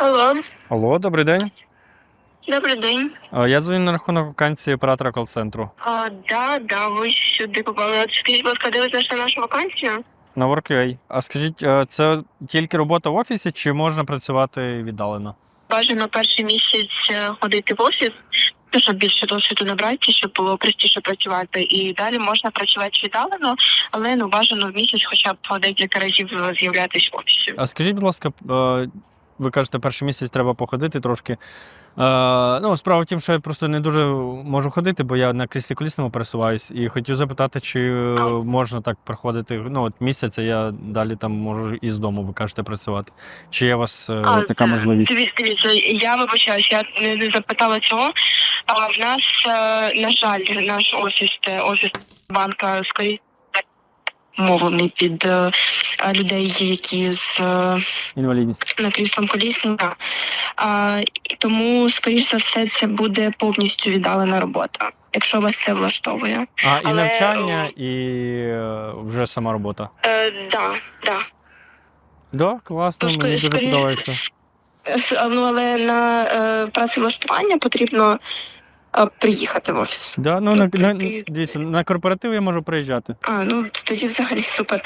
Алло, Алло, добрий день. добрий день. Е, Я дзвоню на рахунок вакансії оператора кол-центру. А, да, да, ви сюди попали. От Скажіть, будь ласка, де ви знайшли нашу вакансію? На WorkUA. А скажіть, е, це тільки робота в офісі чи можна працювати віддалено? Бажано перший місяць е, ходити в офіс, ну, щоб більше досвіду набрати, щоб було простіше працювати. І далі можна працювати віддалено, але ну бажано в місяць хоча б декілька разів з'являтися в офісі. А скажіть, будь ласка, е, ви кажете, перший місяць треба походити трошки. Е, Ну, справа в тім, що я просто не дуже можу ходити, бо я на кріслі колісному пересуваюсь. І хотів запитати, чи е, можна так проходити ну, от місяць, а я далі там можу і з дому, ви кажете, працювати. Чи є у вас е, А, така можливість? Дивіться, дивіться, я вибачаюсь, я не, не запитала цього. А в нас, е, на жаль, наш офіс, це офіс банка скоріше мовлений під е, е, людей, які з е, Інвалідність. на кріслом колісним. да. А, тому, скоріш за все, це буде повністю віддалена робота, якщо вас це влаштовує. А, і Але, навчання, і вже сама робота. Е, да, да. Да, класно, Ну, мені дуже подобається. Ну, але на е, працевлаштування потрібно приїхати в офіс. Да, ну, на, на, дивіться, на корпоратив я можу приїжджати. А, ну тоді взагалі супер.